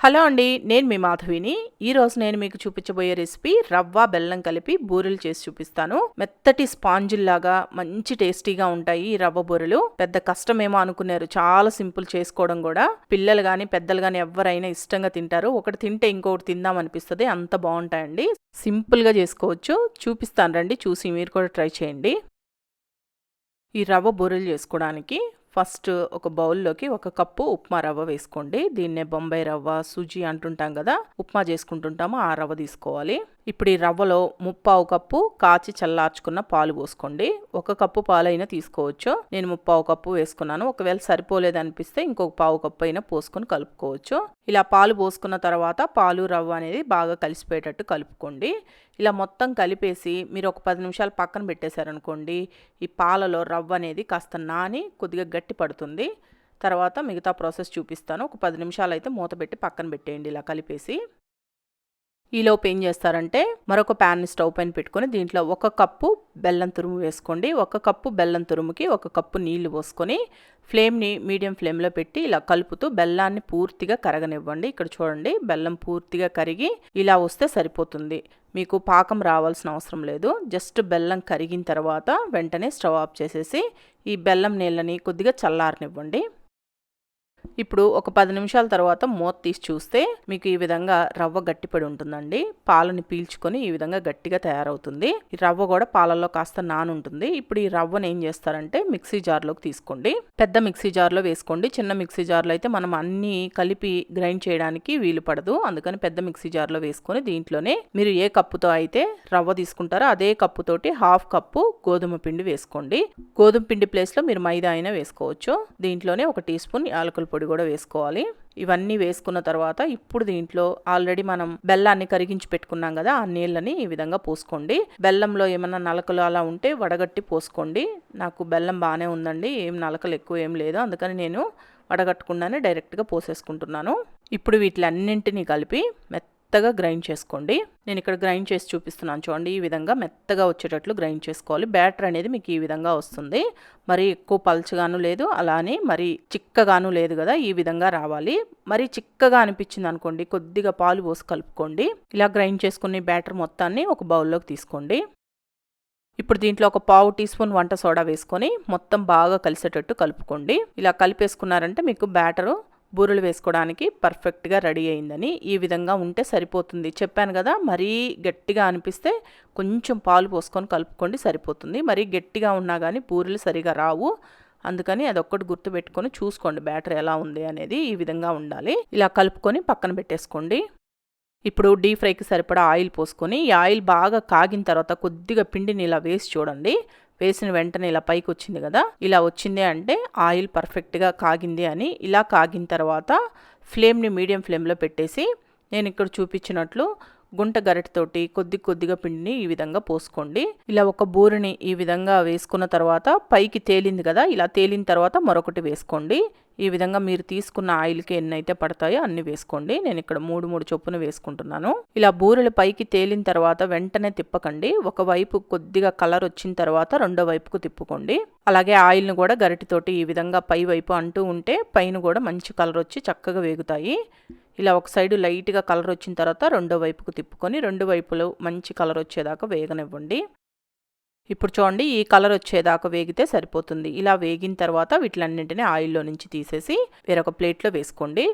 Hello అండి నేను మీ మాధవిని. ఈ రోజు నేను మీకు చూపించబోయే రెసిపీ రవ్వ బెల్లం కలిపి బూరెలు చేసి చూపిస్తాను. మెత్తటి స్పాంజిల్లాగా మంచి టేస్టీగా ఉంటాయి ఈ రవ్వ బూరెలు. పెద్ద కష్టమేమో అనుకున్నారు చాలా సింపుల్ చేసుకోవడం కూడా. పిల్లలు కానీ పెద్దలు కానీ ఎవరైనా ఇష్టంగా తింటారు. ఒకటి తింటే ఇంకొకటి తిందాం అనిపిస్తుంది అంత బాగుంటాయండి. సింపుల్గా చేసుకోవచ్చు. చూపిస్తాను రండి చూసి మీరు కూడా ట్రై చేయండి. ఈ రవ్వ బూరెలు చేసుకోవడానికి ఫస్ట్ ఒక బౌల్లోకి ఒక కప్పు ఉప్మా రవ్వ వేసుకోండి. దీన్నే బొంబాయి రవ్వ సుజీ అంటుంటాం కదా ఉప్మా చేసుకుంటుంటాము ఆ రవ్వ తీసుకోవాలి. ఇప్పుడు ఈ రవ్వలో ముప్పావు కప్పు కాచి చల్లార్చుకున్న పాలు పోసుకోండి. ఒక కప్పు పాలైనా తీసుకోవచ్చు. నేను ముప్పావు కప్పు వేసుకున్నాను. ఒకవేళ సరిపోలేదు అనిపిస్తే ఇంకొక పావు కప్పు అయినా పోసుకొని కలుపుకోవచ్చు. ఇలా పాలు పోసుకున్న తర్వాత పాలు రవ్వ అనేది బాగా కలిసిపోయేటట్టు కలుపుకోండి. ఇలా మొత్తం కలిపేసి మీరు ఒక పది నిమిషాలు పక్కన పెట్టేశారనుకోండి ఈ పాలలో రవ్వ అనేది కాస్త నాని కొద్దిగా గట్టి పడుతుంది. తర్వాత మిగతా ప్రాసెస్ చూపిస్తాను. ఒక పది నిమిషాలు అయితే మూత పెట్టి పక్కన పెట్టేయండి ఇలా కలిపేసి. ఈలోపు ఏం చేస్తారంటే మరొక ప్యాన్ స్టవ్ పైన పెట్టుకొని దీంట్లో ఒక కప్పు బెల్లం తురుము వేసుకోండి. ఒక కప్పు బెల్లం తురుముకి ఒక కప్పు నీళ్ళు పోసుకొని ఫ్లేమ్ని మీడియం ఫ్లేమ్లో పెట్టి ఇలా కలుపుతూ బెల్లాన్ని పూర్తిగా కరగనివ్వండి. ఇక్కడ చూడండి బెల్లం పూర్తిగా కరిగి ఇలా వస్తే సరిపోతుంది. మీకు పాకం రావాల్సిన అవసరం లేదు. జస్ట్ బెల్లం కరిగిన తర్వాత వెంటనే స్టవ్ ఆఫ్ చేసేసి ఈ బెల్లం నీళ్ళని కొద్దిగా చల్లారనివ్వండి. ఇప్పుడు ఒక పది నిమిషాల తర్వాత మూత తీసి చూస్తే మీకు ఈ విధంగా రవ్వ గట్టిపడి ఉంటుందండి. పాలని పీల్చుకొని ఈ విధంగా గట్టిగా తయారవుతుంది. ఈ రవ్వ కూడా పాలల్లో కాస్త నానుంటుంది. ఇప్పుడు ఈ రవ్వను ఏం చేస్తారంటే మిక్సీ జార్లోకి తీసుకోండి. పెద్ద మిక్సీ జార్లో వేసుకోండి. చిన్న మిక్సీ జార్లో అయితే మనం అన్ని కలిపి గ్రైండ్ చేయడానికి వీలు పడదు. అందుకని పెద్ద మిక్సీ జార్లో వేసుకొని దీంట్లోనే మీరు ఏ కప్పుతో అయితే రవ్వ తీసుకుంటారో అదే కప్పుతోటి హాఫ్ కప్పు గోధుమ పిండి వేసుకోండి. గోధుమ పిండి ప్లేస్లో మీరు మైదా అయినా వేసుకోవచ్చు. దీంట్లోనే ఒక టీ స్పూన్ యాలకుల పొడి కూడా వేసుకోవాలి. ఇవన్నీ వేసుకున్న తర్వాత ఇప్పుడు దీంట్లో ఆల్రెడీ మనం బెల్లాన్ని కరిగించి పెట్టుకున్నాం కదా ఆ నీళ్ళని ఈ విధంగా పోసుకోండి. బెల్లంలో ఏమైనా నలకలు అలా ఉంటే వడగట్టి పోసుకోండి. నాకు బెల్లం బాగానే ఉందండి ఏం నలకలు ఎక్కువ ఏం లేదు అందుకని నేను వడగట్టకుండానే డైరెక్ట్గా పోసేసుకుంటున్నాను. ఇప్పుడు వీటిలన్నింటినీ కలిపి మెత్త మెత్తగా గ్రైండ్ చేసుకోండి. నేను ఇక్కడ గ్రైండ్ చేసి చూపిస్తున్నాను చూడండి ఈ విధంగా మెత్తగా వచ్చేటట్లు గ్రైండ్ చేసుకోవాలి. బ్యాటర్ అనేది మీకు ఈ విధంగా వస్తుంది. మరి ఎక్కువ పల్చగాను లేదు అలానే మరి చిక్కగాను లేదు కదా ఈ విధంగా రావాలి. మరి చిక్కగా అనిపించింది అనుకోండి కొద్దిగా పాలు పోసి కలుపుకోండి. ఇలా గ్రైండ్ చేసుకుని బ్యాటర్ మొత్తాన్ని ఒక బౌల్లోకి తీసుకోండి. ఇప్పుడు దీంట్లో ఒక పావు టీ స్పూన్ వంట సోడా వేసుకొని మొత్తం బాగా కలిసేటట్టు కలుపుకోండి. ఇలా కలిపేసుకున్నారంటే మీకు బ్యాటరు బూరెలు వేసుకోవడానికి పర్ఫెక్ట్గా రెడీ అయిందని ఈ విధంగా ఉంటే సరిపోతుంది. చెప్పాను కదా మరీ గట్టిగా అనిపిస్తే కొంచెం పాలు పోసుకొని కలుపుకోండి సరిపోతుంది. మరీ గట్టిగా ఉన్నా కానీ బూరెలు సరిగా రావు. అందుకని అదొక్కటి గుర్తుపెట్టుకొని చూసుకోండి బ్యాటర్ ఎలా ఉంది అనేది ఈ విధంగా ఉండాలి. ఇలా కలుపుకొని పక్కన పెట్టేసుకోండి. ఇప్పుడు డీప్ ఫ్రైకి సరిపడా ఆయిల్ పోసుకొని ఈ ఆయిల్ బాగా కాగిన తర్వాత కొద్దిగా పిండిని ఇలా వేసి చూడండి. వేసిన వెంటనే ఇలా పైకి వచ్చింది కదా ఇలా వచ్చింది అంటే ఆయిల్ పర్ఫెక్ట్గా కాగింది అని ఇలా కాగిన తర్వాత ఫ్లేమ్ని మీడియం ఫ్లేమ్లో పెట్టేసి నేను ఇక్కడ చూపించినట్లు గుంట గరిటతోటి కొద్ది కొద్దిగా పిండిని ఈ విధంగా పోసుకోండి. ఇలా ఒక బూరిని ఈ విధంగా వేసుకున్న తర్వాత పైకి తేలింది కదా ఇలా తేలిన తర్వాత మరొకటి వేసుకోండి. ఈ విధంగా మీరు తీసుకున్న ఆయిల్కి ఎన్నైతే పడతాయో అన్ని వేసుకోండి. నేను ఇక్కడ మూడు మూడు చొప్పున వేసుకుంటున్నాను. ఇలా బూరెలు పైకి తేలిన తర్వాత వెంటనే తిప్పకండి. ఒకవైపు కొద్దిగా కలర్ వచ్చిన తర్వాత రెండో వైపుకు తిప్పుకోండి. అలాగే ఆయిల్ని కూడా గరిటితోటి ఈ విధంగా పై వైపు అంటూ ఉంటే పైన కూడా మంచి కలర్ వచ్చి చక్కగా వేగుతాయి. ఇలా ఒక సైడు లైట్గా కలర్ వచ్చిన తర్వాత రెండో వైపుకు తిప్పుకొని రెండు వైపులు మంచి కలర్ వచ్చేదాకా వేగనివ్వండి. ఇప్పుడు చూడండి ఈ కలర్ వచ్చేదాకా వేగితే సరిపోతుంది. ఇలా వేగిన తర్వాత వీటిలన్నింటినీ ఆయిల్లో నుంచి తీసేసి వేరొక ప్లేట్లో వేసుకోండి.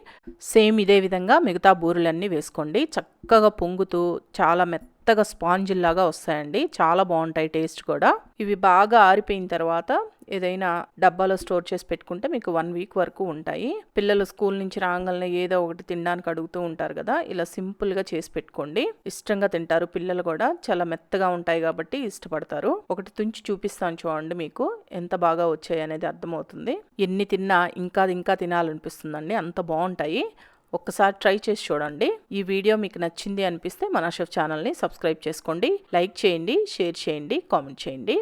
సేమ్ ఇదే విధంగా మిగతా బూరెలన్నీ వేసుకోండి. చక్కగా పొంగుతూ చాలా మెత్త మెత్తగా స్పాంజిల్లాగా వస్తాయండి. చాలా బాగుంటాయి టేస్ట్ కూడా. ఇవి బాగా ఆరిపోయిన తర్వాత ఏదైనా డబ్బాలో స్టోర్ చేసి పెట్టుకుంటే మీకు వన్ వీక్ వరకు ఉంటాయి. పిల్లలు స్కూల్ నుంచి రాగానే ఏదో ఒకటి తినడానికి అడుగుతూ ఉంటారు కదా ఇలా సింపుల్గా చేసి పెట్టుకోండి. ఇష్టంగా తింటారు పిల్లలు కూడా. చాలా మెత్తగా ఉంటాయి కాబట్టి ఇష్టపడతారు. ఒకటి తుంచి చూపిస్తాను చూడండి మీకు. ఎంత బాగా వచ్చాయి అనేది అర్థమవుతుంది. ఎన్ని తిన్నా ఇంకా ఇంకా తినాలనిపిస్తుందండి. అంత బాగుంటాయి. ఒక్కసారి ట్రై చేసి చూడండి. ఈ వీడియో మీకు నచ్చింది అనిపిస్తే మన షెఫ్ ఛానల్ని సబ్స్క్రైబ్ చేసుకోండి. లైక్ చేయండి షేర్ చేయండి కామెంట్ చేయండి.